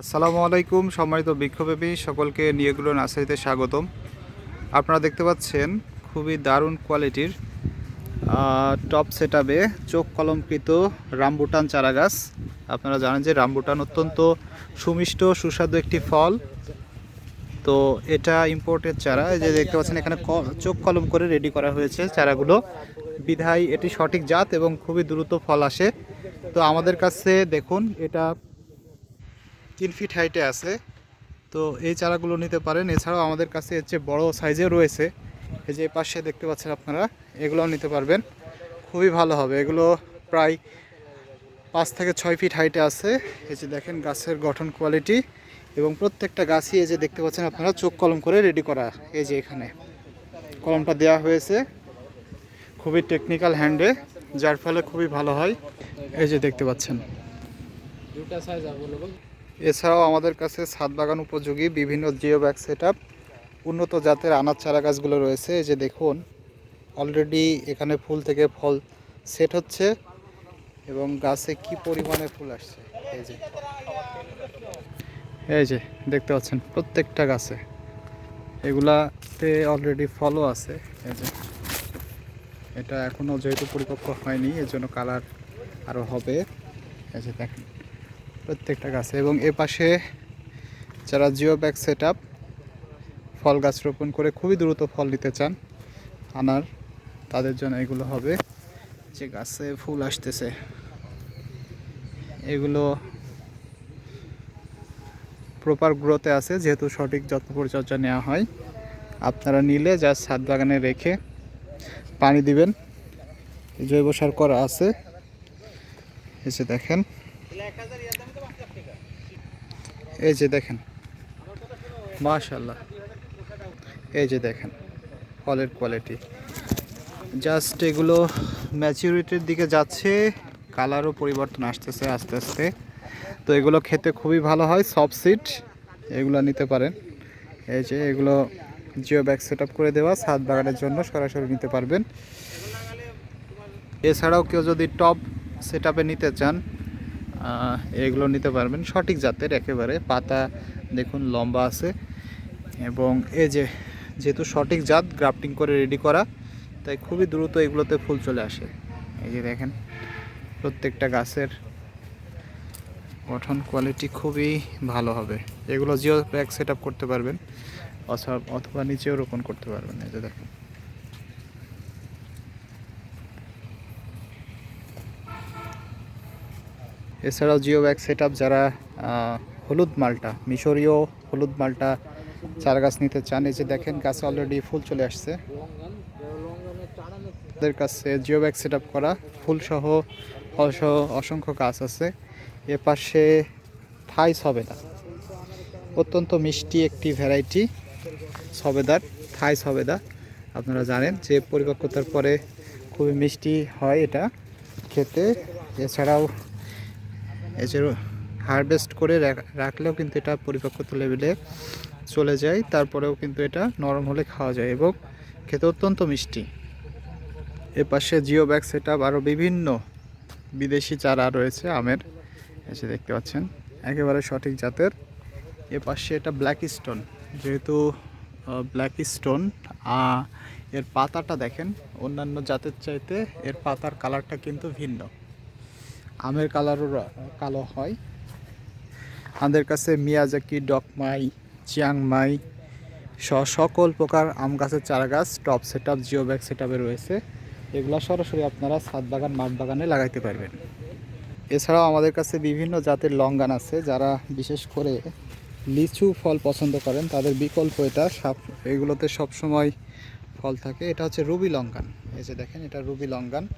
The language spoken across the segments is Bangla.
আসসালামু আলাইকুম, সম্মানিত বিক্ষোভী সকলকে নিয়েগুলো নার্সারিতে স্বাগতম। আপনারা দেখতে পাচ্ছেন খুবই দারুণ কোয়ালিটির টপ সেটাবে চোখ কলমকৃত রামবুটান চারাগাছ। আপনারা জানেন যে রামবুটান অত্যন্ত সুমিষ্ট, সুস্বাদু একটি ফল। তো এটা ইম্পোর্টেড চারা, এই যে দেখতে পাচ্ছেন এখানে চোখ কলম করে রেডি করা হয়েছে চারাগুলো। বিধায় এটি সঠিক জাত এবং খুবই দ্রুত ফল আসে। তো আমাদের কাছে দেখুন, এটা তিন ফিট হাইটে আছে। তো এই চারাগুলো নিতে পারেন। এছাড়াও আমাদের কাছে এর চেয়ে বড় সাইজেও রয়েছে। এই যে পাশে দেখতে পাচ্ছেন আপনারা, এগুলোও নিতে পারবেন। খুবই ভালো হবে। এগুলো প্রায় পাঁচ থেকে ছয় ফিট হাইটে আছে। এই যে দেখেন গাছের গঠন কোয়ালিটি এবং প্রত্যেকটা গাছই এই যে দেখতে পাচ্ছেন আপনারা, চোখ কলম করে রেডি করা। এই যে এখানে কলমটা দেওয়া হয়েছে। খুবই টেকনিক্যাল হ্যান্ডে যার ফলে খুবই ভালো হয়। এই যে দেখতে পাচ্ছেন। দুটা সাইজ এছাড়াও আমাদের কাছে ছাদ বাগান উপযোগী, বিভিন্ন জিও ব্যাগ সেট উন্নত জাতের আনাজ চারা গাছগুলো রয়েছে। এই যে দেখুন অলরেডি এখানে ফুল থেকে ফল সেট হচ্ছে এবং গাছে কি পরিমাণে ফুল আসছে? এই যে এই যে দেখতে পাচ্ছেন প্রত্যেকটা গাছে। এগুলাতে অলরেডি ফলও আছে। এই যে, এটা এখনও যেহেতু পরিপক্ক হয়নি এর জন্য কালার আরও হবে। এই যে দেখেন প্রত্যেকটা গাছে। এবং এ পাশে যারা জিও ব্যাগ সেট ফল গাছ রোপণ করে খুবই দ্রুত ফল নিতে চান, আনার তাদের জন্য এগুলো হবে। যে গাছে ফুল আসতেছে, এগুলো প্রপার গ্রোথে আছে, যেহেতু সঠিক যত্ন পরিচর্যা নেওয়া হয়। আপনারা নিলে যা ছাদ বাগানে রেখে পানি দিবেন, জৈব সার করা আছে। এসে দেখেন এই যে দেখেন। মাশাল্লাহ এই যে দেখেন ফলের কোয়ালিটি জাস্ট এগুলো ম্যাচিউরিটির দিকে যাচ্ছে কালারও পরিবর্তন আসতেছে, আস্তে আস্তে। তো এগুলো খেতে খুবই ভালো হয় সফট সিড এগুলো নিতে পারেন। এই যে এগুলো জিও ব্যাগ সেট করে দেওয়া, ছাদ বাগানের জন্য সরাসরি নিতে পারবেন। এছাড়াও কেউ যদি টপ সেট নিতে চান এগুলো নিতে পারবেন। সঠিক জাতের একেবারে পাতা দেখুন লম্বা আছে। এবং এই যে যেহেতু সঠিক জাত, গ্রাফটিং করে রেডি করা, তাই খুবই দ্রুত এগুলোতে ফুল চলে আসে। এই যে দেখেন, প্রত্যেকটা গাছের গঠন কোয়ালিটি খুবই ভালো হবে। এগুলো জিও ব্যাগ সেট করতে পারবেন, অথবা অথবা নিচেও রোপণ করতে পারবেন। এই যে দেখেন। এছাড়াও জিও ব্যাগ সেট যারা হলুদ মালটা, মিশরীয় হলুদ মালটা চারা গাছ নিতে চান, এই যে দেখেন গাছে অলরেডি ফুল চলে আসছে। আমাদের কাছে জিও ব্যাগ সেট করা ফলসহ অসংখ্য গাছ আছে। এ পাশে থাই সবেদা অত্যন্ত মিষ্টি একটি ভ্যারাইটি সবেদার থাই সবেদা আপনারা জানেন যে পরিপক্কতার পরে খুবই মিষ্টি হয় এটা খেতে। এছাড়াও এছাড়াও হারভেস্ট করে রাখ- রাখলেও কিন্তু এটা পরিপক্কতা লেভেলে চলে যায়। তারপরেও কিন্তু এটা নরম হলে খাওয়া যায় এবং খেতে অত্যন্ত মিষ্টি। এ পাশে জিও ব্যাগ সেট আপ আরও বিভিন্ন বিদেশি চারা রয়েছে আমের। এসে দেখতে পাচ্ছেন, একেবারে সঠিক জাতের। এ পাশে এটা ব্ল্যাক স্টোন। যেহেতু ব্ল্যাক স্টোন এর পাতাটা দেখেন, অন্যান্য জাতের চাইতে এর পাতার কালারটা কিন্তু ভিন্ন। আমের কালারও কালো হয়। আমাদের কাছে মিয়াজাকি, ডকমাই, চিয়াংমাই সহ সকল প্রকার আম গাছের চারা গাছ top set up geo bag set রয়েছে। এগুলো সরাসরি আপনারা ছাদ বাগান, মাঠ বাগানে লাগাইতে পারবেন। এছাড়াও আমাদের কাছে বিভিন্ন জাতের লঙ্গান আছে, যারা বিশেষ করে লিচু ফল পছন্দ করেন, তাদের বিকল্প এটা। সব, এগুলোতে সবসময় ফল থাকে। এটা হচ্ছে রুবি লঙ্গান। এই যে দেখেন, এটা রুবি লঙ্গান।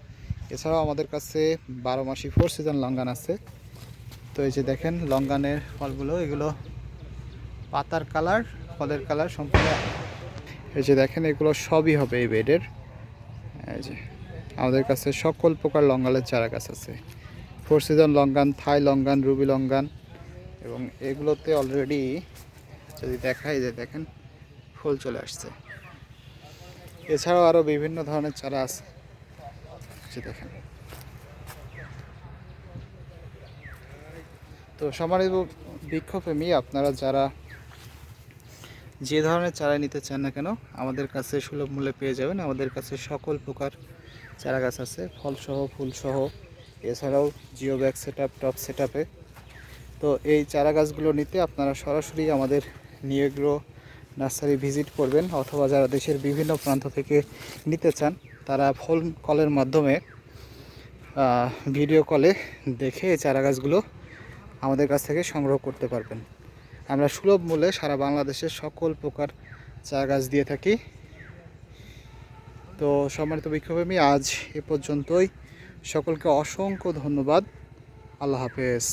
এছাড়াও আমাদের কাছে বারো মাসি ফোর সিজন লঙ্গান আছে। তো এই যে দেখেন, লঙ্গানের ফলগুলো, এগুলো পাতার কালার ফলের কালার সম্পূর্ণ এই যে দেখেন, এগুলো সবই হবে এই বেডের এই যে আমাদের কাছে সকল প্রকার লঙ্গালের চারা গাছ আছে। Four season longan, Thai longan, ruby longan, এবং এগুলোতে অলরেডি যদি দেখাই যে দেখেন, ফুল চলে আসছে। এছাড়াও আরও বিভিন্ন ধরনের চারা আছে। যে দেখেন। তো সম্মানিত বৃক্ষপ্রেমী আপনারা যারা যে ধরনের চারা নিতে চান না কেন, আমাদের কাছে সুলভ মূল্যে পেয়ে যাবেন। আমাদের কাছে সকল প্রকার চারা গাছ আছে, ফলসহ, ফুলসহ। এছাড়াও geo bag set up top set আপে তো এই চারা গাছগুলো নিতে আপনারা সরাসরি আমাদের নিয়েগ্রো নার্সারি ভিজিট করবেন, অথবা যারা দেশের বিভিন্ন প্রান্ত থেকে নিতে চান তারা ফোন কলের মাধ্যমে ভিডিও কলে দেখে এই চারা গাছগুলো আমাদের কাছ থেকে সংগ্রহ করতে পারবেন। আমরা সুলভ মূল্যে সারা বাংলাদেশের সকল প্রকার চা গাছ দিয়ে থাকি। তো সম্মানিত বিক্ষোভী আজ এ পর্যন্তই। সকলকে অসংখ্য ধন্যবাদ। আল্লাহ হাফেজ।